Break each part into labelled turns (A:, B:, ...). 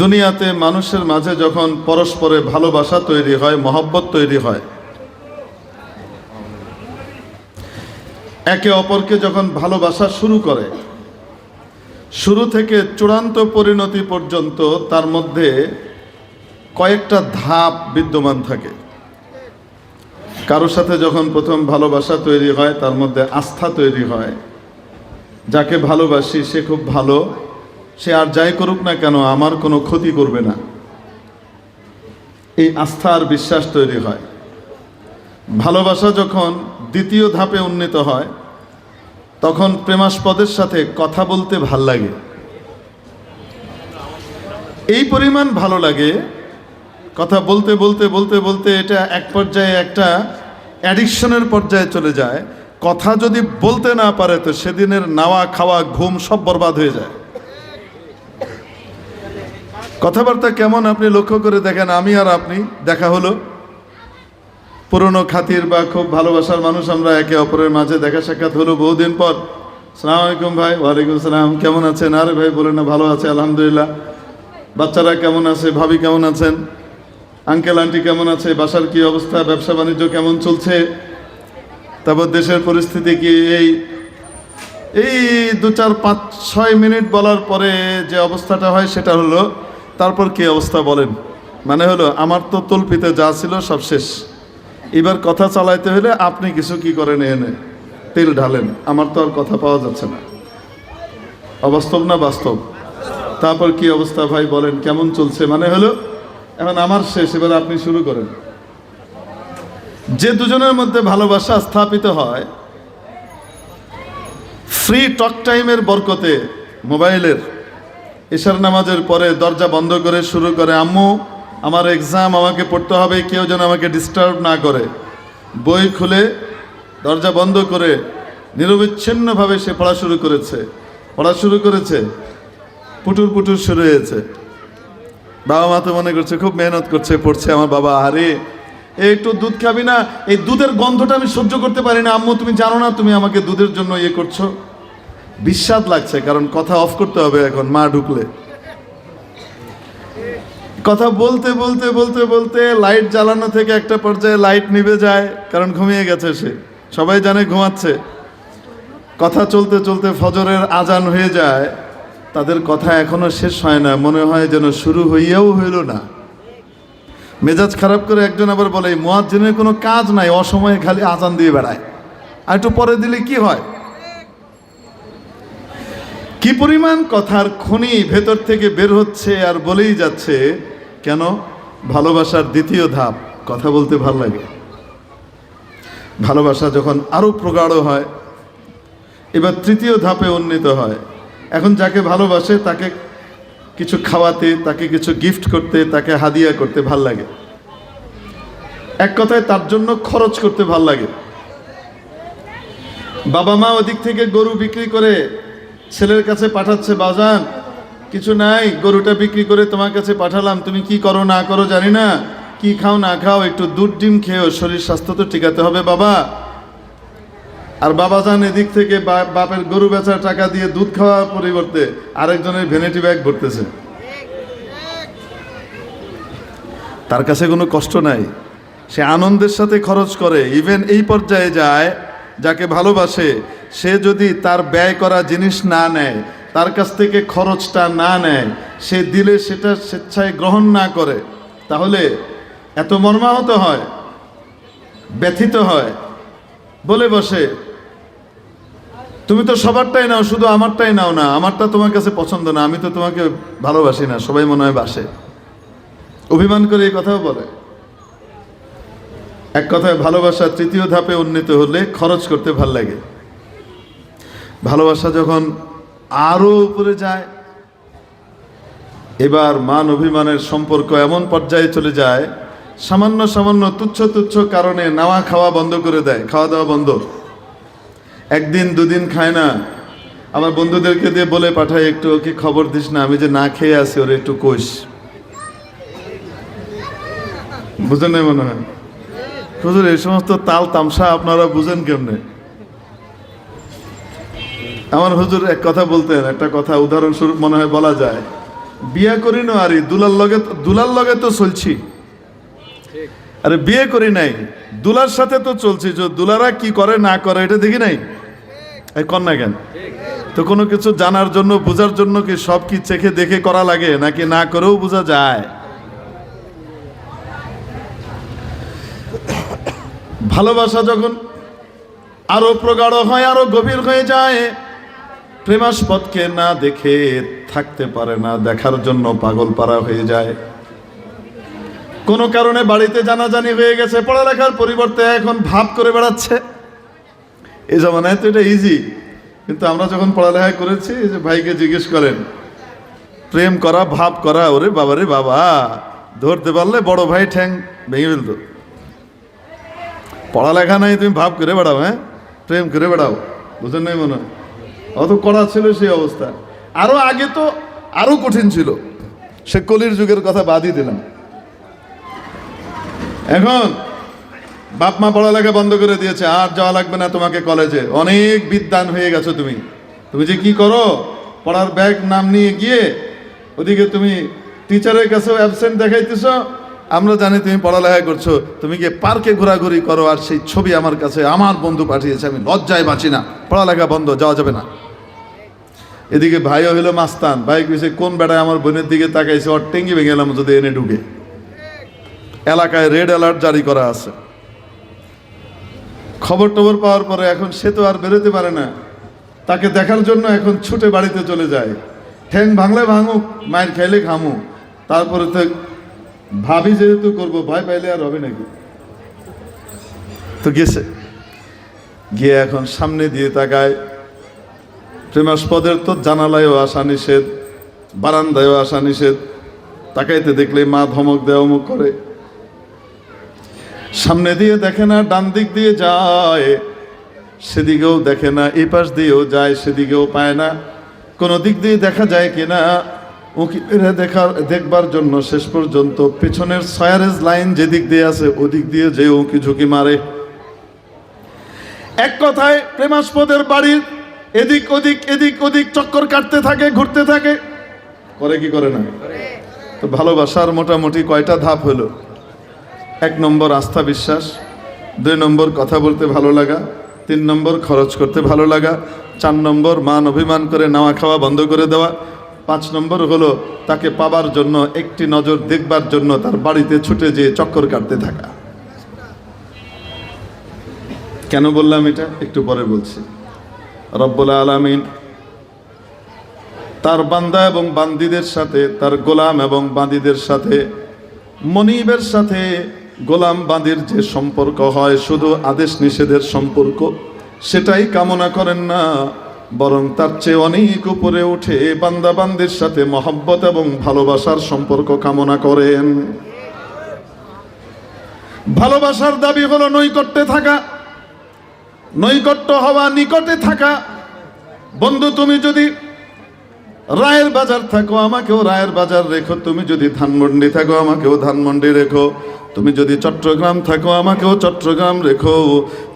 A: দুনিয়াতে মানুষের মাঝে যখন পরস্পরে ভালোবাসা তৈরি হয়, মহব্বত তৈরি হয়, একে অপরকে যখন ভালোবাসা শুরু করে, শুরু থেকে চূড়ান্ত পরিণতি পর্যন্ত তার মধ্যে কয়েকটা ধাপ বিদ্যমান থাকে। কারোর সাথে যখন প্রথম ভালোবাসা তৈরি হয়, তার মধ্যে আস্থা তৈরি হয়, যাকে ভালোবাসি সে খুব ভালো। সে আর যাই করুক না কেন, আমার কোনো ক্ষতি করবে না। এই আস্থা আর বিশ্বাস তৈরি হয়। ভালোবাসা যখন দ্বিতীয় ধাপে উন্নীত হয়, তখন প্রেমাস্পদের সাথে কথা বলতে ভালো লাগে। এই পরিমাণ ভালো লাগে, কথা বলতে বলতে বলতে বলতে এটা এক পর্যায়ে একটা অ্যাডিকশনের পর্যায়ে চলে যায়। কথা যদি বলতে না পারে, তো সেদিনের নাওয়া, খাওয়া, ঘুম সব বরবাদ হয়ে যায়। কথাবার্তা কেমন আপনি লক্ষ্য করে দেখেন? আমি আর আপনি দেখা হলো। পুরনো খাতির বা খুব ভালোবাসার মানুষ আমরা একে অপরের মাঝে দেখা সাক্ষাৎ হলো বহুদিন পর। সালাম আলাইকুম ভাই, ওয়ালাইকুম সালাম, কেমন আছেন? আরে ভাই বলে না, ভালো আছে, আলহামদুলিল্লাহ। বাচ্চারা কেমন আছে, ভাবি কেমন আছেন? আঙ্কেল, আন্টি কেমন আছে? বাসার কি অবস্থা? ব্যবসা বাণিজ্য কেমন চলছে? তারপর দেশের পরিস্থিতি কি এই? এই দু চার পাঁচ ছয় মিনিট বলার পরে যে অবস্থাটা হয় সেটা হলো তারপর কি অবস্থা বলেন? মানে হলো, আমার তো তল্পিতে যা ছিল সব শেষ। এবার কথা চালাইতে হলে আপনি কিছু কি করেন এনে? তেল ঢালেন, আমার তো আর কথা পাওয়া যাচ্ছে না। অবাস্তব না বাস্তব? তারপর কি অবস্থা ভাই বলেন, কেমন চলছে? মানে হলো, এখন আমার শেষ, এবার আপনি শুরু করেন। যে দুজনের মধ্যে ভালোবাসা স্থাপিত হয় ফ্রি টক টাইমের বরকতে মোবাইলের এশার নামাজের পরে দরজা বন্ধ করে শুরু করে, আম্মু, আমার এক্সাম আমাকে পড়তে হবে, কেউ যেন আমাকে ডিস্টার্ব না করে। বই খুলে দরজা বন্ধ করে নিরবিচ্ছিন্নভাবে সে পড়া শুরু করেছে। পড়া শুরু করেছে, পুটুর পুটুর শুরু হয়েছে। বাবা মা তো মনে করছে, খুব মেহনত করছে, পড়ছে আমার বাবা। আরে একটু দুধ খাবি না? এই দুধের গন্ধটা আমি সহ্য করতে পারি না। আম্মু, তুমি জানো না তুমি আমাকে দুধের জন্য ইয়ে করছ? বিস্বাদ লাগছে, কারণ কথা অফ করতে হবে এখন, মা ঢুকলে। কথা বলতে বলতে বলতে বলতে লাইট জ্বালানো থেকে একটা পর্যায়ে লাইট নিভে যায়, কারণ ঘুমিয়ে গেছে সে। সবাই জানে ঘুমাচ্ছে। কথা চলতে চলতে ফজরের আজান হয়ে যায়, তাদের কথা এখনও শেষ হয় না, মনে হয় যেন শুরু হইয়াও হইল না। মেজাজ খারাপ করে একজন আবার বলে মোয়াজ্জিনের কোনো কাজ নাই, অসময়ে খালি আজান দিয়ে বেড়ায়। আর একটু পরে দিলে কি হয়? কি পরিমাণ কথার খনি ভেতর থেকে বের হচ্ছে আর বলেই যাচ্ছে? কেন? ভালোবাসার দ্বিতীয় ধাপ, কথা বলতে ভালো লাগে। ভালোবাসা যখন আরও প্রগাঢ় হয়, এবার তৃতীয় ধাপে উন্নীত হয়। এখন যাকে ভালোবাসে, তাকে কিছু খাওয়াতে, তাকে কিছু গিফট করতে, তাকে হাদিয়া করতে ভালো লাগে। এক কথায় তার জন্য খরচ করতে ভালো লাগে। বাবা মা ওদিক থেকে গরু বিক্রি করে ছেলের কাছে পাঠাচ্ছে, বাজান, কিছু নাই, গরুটা বিক্রি করে তোমার কাছে পাঠালাম, তুমি কি করো, না করো জানি না। কি খাও, না খাও, একটু দুধ, ডিম খেয়েও শরীর স্বাস্থ্য তো টিকাতে হবে, বাবা। আর বাবা যান এদিক থেকে বাপের গরু বেচার টাকা দিয়ে দুধ খাওয়ার পরিবর্তে আরেকজনের ভ্যানিটি ব্যাগ ভরতেছে। তার কাছে কোনো কষ্ট নাই। সে আনন্দের সাথে খরচ করে, ইভেন এই পর্যায়ে যায়, যাকে ভালোবাসে সে যদি তার ব্যয় করা জিনিস না নেয়, তার কাছ থেকে খরচটা না নেয়, সে দিলে সেটা স্বেচ্ছায় গ্রহণ না করে, তাহলে এত মর্মাহত হয়, ব্যথিত হয়। বলে বসে, তুমি তো সবারটাই নাও, শুধু আমারটাই নাও না, আমারটা তোমার কাছে পছন্দ না, আমি তো তোমাকে ভালোবাসি না, সবাই মনে হয় বাসে। অভিমান করে এই কথাও বলে। এক কথায় ভালোবাসা তৃতীয় ধাপে উন্নীত হলে খরচ করতে ভালো লাগে। ভালোবাসা যখন আরও উপরে যায়, এবার মান অভিমানের সম্পর্ক এমন পর্যায়ে চলে যায়, সামান্য সামান্য তুচ্ছ তুচ্ছ কারণে নাওয়া খাওয়া বন্ধ করে দেয়, খাওয়া দাওয়া বন্ধ। একদিন দুদিন খায় না। আমার বন্ধুদেরকে দিয়ে বলে পাঠাই একটু ওকে খবর দিস না, আমি যে না খেয়ে আছি, ওর একটু কোষ বুঝেন নাই মনে হয়? এই সমস্ত তাল তামসা আপনারা বুঝেন কেমনে? আমার হুজুর এক কথা বলতেন, একটা কথা উদাহরণস্বরূপ মনে হয় বলা যায়। বিয়ে করি না আরে দুলার লগে দুলার লগে তো চলছি। আরে বিয়ে করি নাই, দুলার সাথে তো চলছি, যে দুলারা কি করে না করে এটা দেখি নাই? এই কন্যা কেন? তো কোনো কিছু জানার জন্য, বোঝার জন্য কি সব কি চেখে দেখে করা লাগে, নাকি না করেও বোঝা যায়? ভালোবাসা যখন আরও প্রগাঢ় হয়, আরও গভীর হয়ে যায় প্রেমাস্পদকে না দেখে থাকতে পারে না, দেখার জন্য পাগল পাড়া হয়ে যায়। কোনো কারণে বাড়িতে জানাজানি হয়ে গেছে, পড়ালেখার পরিবর্তে এখন ভাব করে বেড়াচ্ছে। এই জমানায় তো এটা ইজি কিন্তু আমরা যখন পড়ালেখা করেছি, এই যে ভাইকে জিজ্ঞেস করেন, প্রেম করা, ভাব করা, ওরে বাবারে বাবা, ধরতে পারলে বড় ভাই ঠ্যাং ভেঙে ফেলতো। পড়ালেখা নাই, তুমি ভাব করে বেড়াও হ্যাঁ? প্রেম করে বেড়াও, বুঝেন নাই মনে হয়? অত কড়া ছিল সেই অবস্থা। আরও আগে তো আরও কঠিন ছিল। সে কলির যুগের কথা বাদই দিলাম। এখন বাপ মা পড়ালেখা বন্ধ করে দিয়েছে, আর যাওয়া লাগবে না তোমাকে কলেজে। অনেক বিদ্যান হয়ে গেছো তুমি। তুমি যে কি করো? পড়ার ব্যাগ নাম নিয়ে গিয়ে ওদিকে তুমি টিচারের কাছেও অ্যাবসেন্ট দেখাইতেছ আমরা জানি তুমি পড়ালেখা করছ, তুমি গিয়ে পার্কে ঘোরাঘুরি করো আর সেই ছবি আমার কাছে আমার বন্ধু পাঠিয়েছে, আমি লজ্জায় বাঁচি না। পড়ালেখা বন্ধ, যাওয়া যাবে না। এদিকে ভাইও হইল মাস্তান, ভাই কইছে, কোন বেড়ায় আমার বোনের দিকে তাকাইছে, ওর টেঙ্গি ভেঙে গেলাম যদি এনে ঢুকে। এলাকায় রেড অ্যালার্ট জারি করা আছে। খবর টবর পাওয়ার পরে এখন সে তো আর বেরোতে পারে না। তাকে দেখার জন্য এখন ছুটে বাড়িতে চলে যায়। ঠ্যাং ভাঙলে ভাঙুক, মায়ের খাইলে খামু তারপরে তো ভাবি যেহেতু করব, ভয় পাইলে আর হবে নাকি? তো গেছে। গিয়ে এখন সামনে দিয়ে তাকায়। প্রেমাস্পদের তো জানালায়ও আসা নিষেধ, বারান্দায়ও আসা নিষেধ। তাকাইতে দেখলে মা ধমক দেয় অমুক করে। সামনে দিয়ে দেখে না, ডান দিক দিয়ে যায়। সেদিকেও দেখে না এই পাশ দিয়েও যায়, সেদিকেও পায় না। কোনো দিক দিয়ে দেখা যায় কিনা উকি মেরে দেখার, দেখবার জন্য শেষ পর্যন্ত পেছনের সয়ারেজ লাইন যেদিক দিয়ে আছে, ওদিক দিয়ে যে উঁকি ঝুঁকি মারে। এক কথায় প্রেমাস্পদের বাড়ির এদিক ওদিক এদিক ওদিক চক্কর কাটতে থাকে, ঘুরতে থাকে। করে কি করে না? তো ভালোবাসার মোটামুটি কয়টা ধাপ হলো? এক নম্বর আস্থা বিশ্বাস, দুই নম্বর কথা বলতে ভালো লাগা, তিন নম্বর খরচ করতে ভালো লাগা, চার নম্বর মান অভিমান করে নাওয়া খাওয়া বন্ধ করে দেওয়া পাঁচ নম্বর হলো তাকে পাবার জন্য, একটি নজর দেখবার জন্য তার বাড়িতে ছুটে যেয়ে চক্কর কাটতে থাকা। কেন বললাম এটা? একটু পরে বলছি। রব্বুল আলামিন তার বান্দা এবং বান্দিদের সাথে, তার গোলাম এবং বান্দিদের সাথে, মনিবের সাথে গোলাম বান্দির যে সম্পর্ক হয়, শুধু আদেশ নিষেধের সম্পর্ক, সেটাই কামনা করেন না। বরং তার চেয়ে অনেক উপরে উঠে বান্দা বান্দির সাথে মহব্বত এবং ভালোবাসার সম্পর্ক কামনা করেন। ভালোবাসার দাবি হলো নৈকট্যে থাকা, নৈকট্য হওয়া, নিকটে থাকা। বন্ধু, তুমি যদি রায়ের বাজার থাকো, আমাকেও রায়ের বাজার রেখো। তুমি যদি ধানমন্ডি থাকো, আমাকেও ধানমন্ডি রেখো। তুমি যদি চট্টগ্রাম থাকো, আমাকেও চট্টগ্রাম রেখো।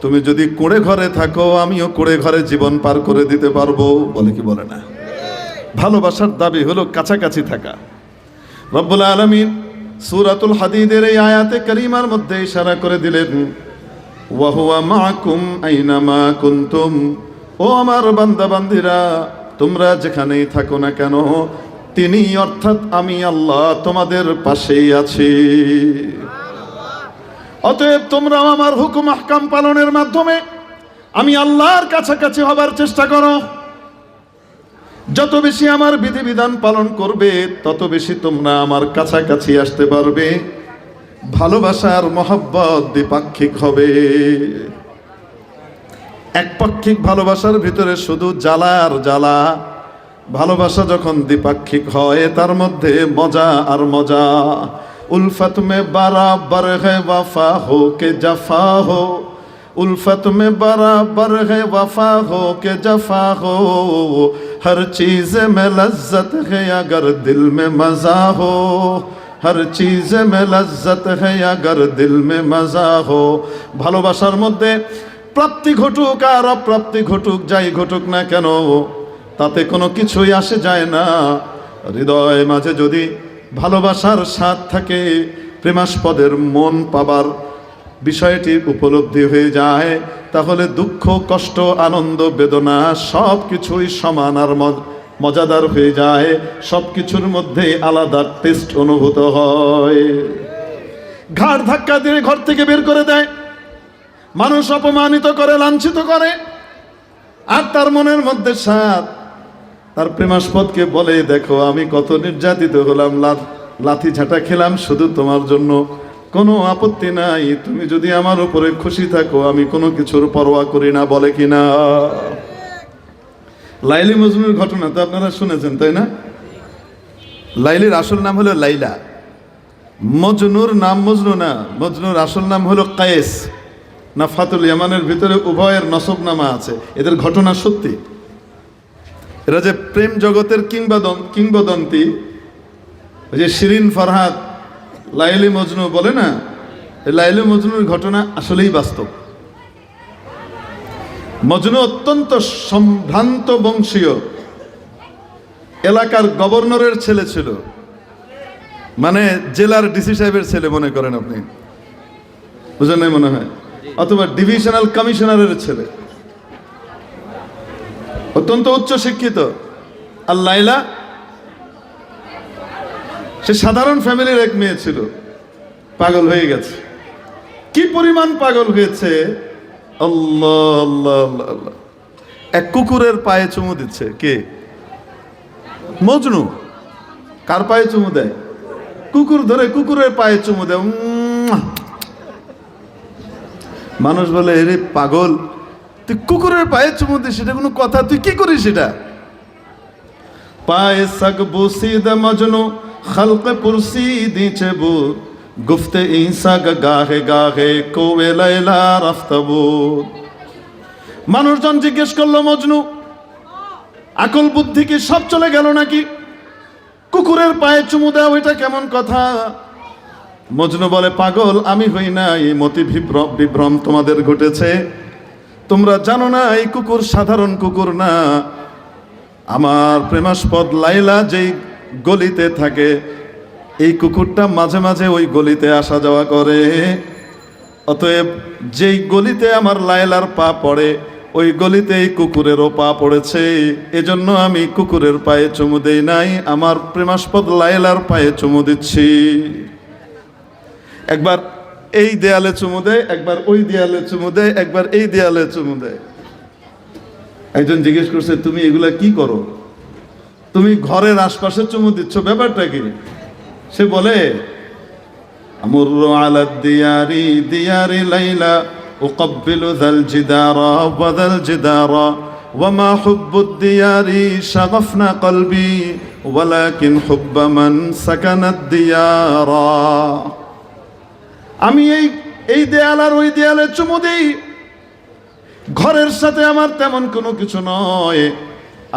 A: তুমি যদি কুড়ে ঘরে থাকো, আমিও কুড়ে ঘরে জীবন পার করে দিতে পারব। বলে কি বলে না? ভালোবাসার দাবি হলো কাছাকাছি থাকা। রব্বুল আলমিন সুরাতুল হাদিদের এই আয়াতে করিমার মধ্যে ইশারা করে দিলেন ওয়াহুয়া মাকুম আইনামা কুন্তুম। ও আমার বান্দা বান্দিরা তোমরা যেখানেই থাকো না কেন, তিনি অর্থাৎ আমি আল্লাহ তোমাদের পাশেই আছি। অতএব তোমরা আমার হুকুম আহকাম পালনের মাধ্যমে আমি আল্লাহর কাছাকাছি হবার চেষ্টা করো। যত বেশি আমার বিধিবিধান পালন করবে, তত বেশি তোমরা আমার কাছাকাছি আসতে পারবে। ভালোবাসার মহব্বত দ্বিপাক্ষিক হবে। একপাক্ষিক ভালোবাসার ভিতরে শুধু জ্বালা আর জ্বালা ভালোবাসা যখন দ্বিপাক্ষিক হয় তার মধ্যে মজা আর মজা উলফত মে বরাবর है वफा हो के जफा हो उल्फत में बराबर है वफा हो के जफा हो हर चीज में लज्जत है अगर दिल में मजा हो हर चीज में लज्जत है अगर दिल में मजा हो ভালোবাসার মধ্যে প্রাপ্তি ঘটুক আর অপ্রাপ্তি ঘটুক, যাই ঘটুক না কেন, তাতে কোনো কিছুই আসে যায় না। হৃদয় মাঝে যদি ভালোবাসার স্বাদ থাকে, প্রেমাস্পদের মন পাবার বিষয়টি উপলব্ধি হয়ে যায়, তাহলে দুঃখ, কষ্ট, আনন্দ, বেদনা সব কিছুই সমান আর মজাদার হয়ে যায়। সব কিছুর মধ্যে আলাদা টেস্ট অনুভূত হয়। ঘাড় ধাক্কা দিয়ে ঘর থেকে বের করে দেয়। মানুষ অপমানিত করে, লাঞ্ছিত করে। আর তার মনের মধ্যে সাত তার প্রেমাস্পদকে বলে, দেখো, আমি কত নির্যাতিত হলাম লাথি ঝাঁটা খেলাম, শুধু তোমার জন্য। কোনো আপত্তি নাই, তুমি যদি আমার উপরে খুশি থাকো, আমি কোনো কিছুর পরোয়া করি না, বলে কিনা লাইলি মজনুর ঘটনা তো আপনারা শুনেছেন, তাই না? লাইলির আসল নাম হলো লাইলা। মজনুর নাম মজনু না, মজনুর আসল নাম হলো কায়েস। না ফাতুল ইয়ামানের ভিতরে উভয়ের নসব নামা আছে। এদের ঘটনা সত্যি। এরা যে প্রেম জগতের কিংবদন, কিংবদন্তি যে শিরিন ফরহাদ, লাইলি মজনু বলে না? লাইলি মজনুর ঘটনা আসলেই বাস্তব। মজনু অত্যন্ত সম্ভ্রান্ত বংশীয়। এলাকার গভর্নরের ছেলে ছিল। মানে জেলার ডিসি সাহেবের ছেলে মনে করেন আপনি। বুঝেন মনে হয়? অথবা ডিভিশনাল কমিশনারের ছেলে। অত্যন্ত উচ্চ শিক্ষিত আর লাইলা সে সাধারণ ফ্যামিলির এক মেয়ে ছিল। পাগল হয়ে গেছে। কি পরিমাণ পাগল হয়েছে? এক কুকুরের পায়ে চুমু দিচ্ছে। কে? মজনু। কার পায়ে চুমু দেয়? কুকুর ধরে কুকুরের পায়ে চুমু দেয়। উম্মুয়া। মানুষ বলে, এরে পাগল, তুই কুকুরের পায়ে চুমু দিস সেটা কোনো কথা, তুই কি করিস সেটা পায়ে সগ বুসিদ মজনু, খলক পুরসি দিছে বু গুফতে ঈসা গাহে গাহে কোয়ে লাইলা রাফতাবু মানুষজন জিজ্ঞেস করল, মজনু, আকল বুদ্ধি কি সব চলে গেল নাকি? কুকুরের পায়ে চুমু দেওয়া ওইটা কেমন কথা? মজনু বলে, পাগল, আমি হই না, এই মতি বিভ্রম তোমাদের ঘটেছে। তোমরা জানো না, এই কুকুর সাধারণ কুকুর না। আমার প্রেমাস্পদ লাইলা যেই গলিতে থাকে, এই কুকুরটা মাঝে মাঝে ওই গলিতে আসা যাওয়া করে। অতএব যেই গলিতে আমার লাইলার পা পড়ে, ওই গলিতে এই কুকুরেরও পা পড়েছে। এজন্য আমি কুকুরের পায়ে চুমু দেই নাই, আমার প্রেমাস্পদ লাইলার পায়ে চুমু দিচ্ছি। একবার এই দেয়ালে চুমু দেয় একবার ওই দেয়ালে চুমু দেয় একবার এই দেয়ালে চুমু দেয় একজন জিজ্ঞেস করছে তুমি এগুলা কি করো তুমি ঘরের আশপাশে চুমু দিচ্ছ ব্যাপারটা কি সে বলে আমর আলা দিয়ারি দিয়ারি লাইলা উকব্বিলু যাল জিদারা ওয়া যাল জিদারা وما حب الديار شغفنا قلبي ولكن حب من سكن الديار আমি এই এই দেয়াল আর ওই দেয়ালে চুমু দিই। ঘরের সাথে আমার তেমন কোনো কিছু নয়।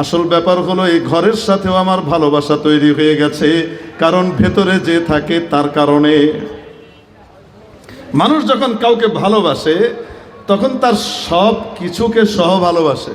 A: আসল ব্যাপার হলো এই ঘরের সাথেও আমার ভালোবাসা তৈরি হয়ে গেছে, কারণ ভেতরে যে থাকে তার কারণে। মানুষ যখন কাউকে ভালোবাসে, তখন তার সব কিছুকে সহ ভালোবাসে।